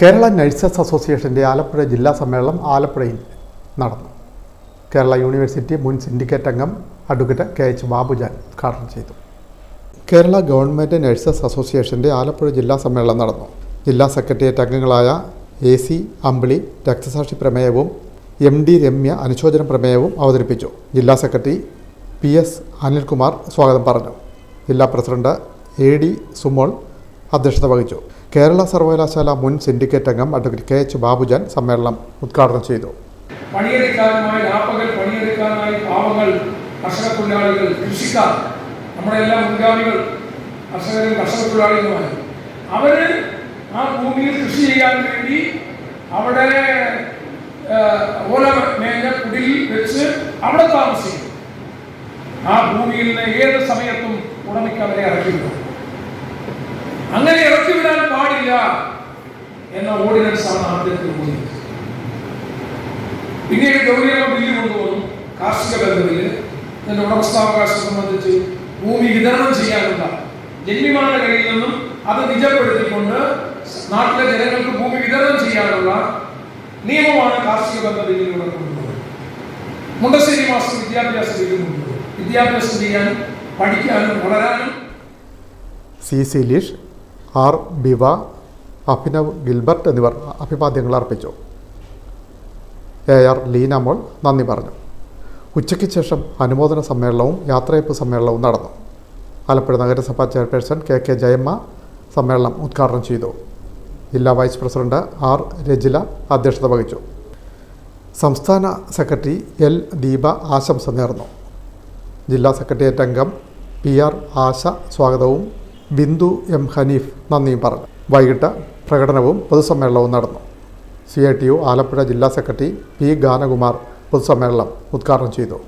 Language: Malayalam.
കേരള നഴ്സസ് അസോസിയേഷന്റെ ആലപ്പുഴ ജില്ലാ സമ്മേളനം ആലപ്പുഴയിൽ നടന്നു. കേരള യൂണിവേഴ്സിറ്റി മുൻ സിൻഡിക്കേറ്റ് അംഗം അഡ്വക്കേറ്റ് കെ എച്ച് ബാബുജാൻ ഉദ്ഘാടനം ചെയ്തു. കേരള ഗവൺമെന്റ് നഴ്സസ് അസോസിയേഷന്റെ ആലപ്പുഴ ജില്ലാ സമ്മേളനം നടന്നു. ജില്ലാ സെക്രട്ടേറിയറ്റ് അംഗങ്ങളായ എ സി അമ്പിളി രക്തസാക്ഷി പ്രമേയവും എം ഡി രമ്യ അനുശോചന പ്രമേയവും അവതരിപ്പിച്ചു. ജില്ലാ സെക്രട്ടറി പി എസ് അനിൽകുമാർ സ്വാഗതം പറഞ്ഞു. ജില്ലാ പ്രസിഡന്റ് എ ഡി സുമോൾ അധ്യക്ഷത വഹിച്ചു. കേരള സർവകലാശാല മുൻ സിൻഡിക്കേറ്റ് അംഗം അഡ്വക്കേറ്റ് കെ എച്ച് ബാബുജാൻ സമ്മേളനം ഉദ്ഘാടനം ചെയ്തു. കൃഷിക്കാർ അവർ ആ ഭൂമിയിൽ കൃഷി ചെയ്യാൻ വേണ്ടി അവിടെ ഓല മേഞ്ഞ കുടിയിൽ വെച്ച് അവിടെ താമസിക്കും. ആ ഭൂമിയിൽ നിന്ന് ഏത് സമയത്തും ഉടമയ്ക്ക് അവരെ ഇറക്കി വിടാം അങ്ങനെ ഇറക്കി വിടാൻ പാടില്ല എന്ന ഓർഡിനൻസ് ആണ് അദ്ദേഹത്തിന് കൊണ്ടുവന്നത് പിന്നീട് ഗൗരിയമ്മ ബില്ല് കൊണ്ടുവന്നു കാർഷിക ബന്ധത്തിൽ ഇതിന്റെ ഉടമസ്ഥാവകാശം സംബന്ധിച്ച് ഭൂമി വിതരണം ചെയ്യാനുള്ള ജന്മിമാരുടെ കയ്യിൽ നിന്നും അത് നിജപ്പെടുത്തിക്കൊണ്ട് നാട്ടിലെ ജനങ്ങൾക്ക് ഭൂമി വിതരണം ചെയ്യാനുള്ള നിയമമാണ് കാർഷിക ബന്ധ ബില്ലിലൂടെ കൊണ്ടുപോകുന്നത് മുണ്ടശ്ശേരി മാസം വിദ്യാഭ്യാസ ബില്ല് കൊണ്ടുപോകുന്നു വിദ്യാഭ്യാസം ചെയ്യാനും പഠിക്കാനും വളരാനും. സി സിലീഷ് ആർ ബിവ അഭിനവ് ഗിൽബർട്ട് എന്നിവർ അഭിവാദ്യങ്ങൾ അർപ്പിച്ചു. എ ആർ ലീനാമോൾ നന്ദി പറഞ്ഞു. ഉച്ചയ്ക്ക് ശേഷം അനുമോദന സമ്മേളനവും യാത്രയപ്പ് സമ്മേളനവും നടന്നു. ആലപ്പുഴ നഗരസഭാ ചെയർപേഴ്സൺ കെ കെ ജയമ്മ സമ്മേളനം ഉദ്ഘാടനം ചെയ്തു. ജില്ലാ വൈസ് പ്രസിഡന്റ് ആർ രജില അധ്യക്ഷത വഹിച്ചു. സംസ്ഥാന സെക്രട്ടറി എൽ ദീപ ആശംസ നേർന്നു. ജില്ലാ സെക്രട്ടേറിയറ്റ് അംഗം പി ആർ ആശ സ്വാഗതവും ബിന്ദു എം ഹനീഫ് നന്ദിയും പറഞ്ഞു. വൈകിട്ട് പ്രകടനവും പൊതുസമ്മേളനവും നടന്നു. C I T U Alappuzha ജില്ലാ സെക്രട്ടറി പി ഗാനകുമാർ പൊതുസമ്മേളനം ഉദ്ഘാടനം ചെയ്തു.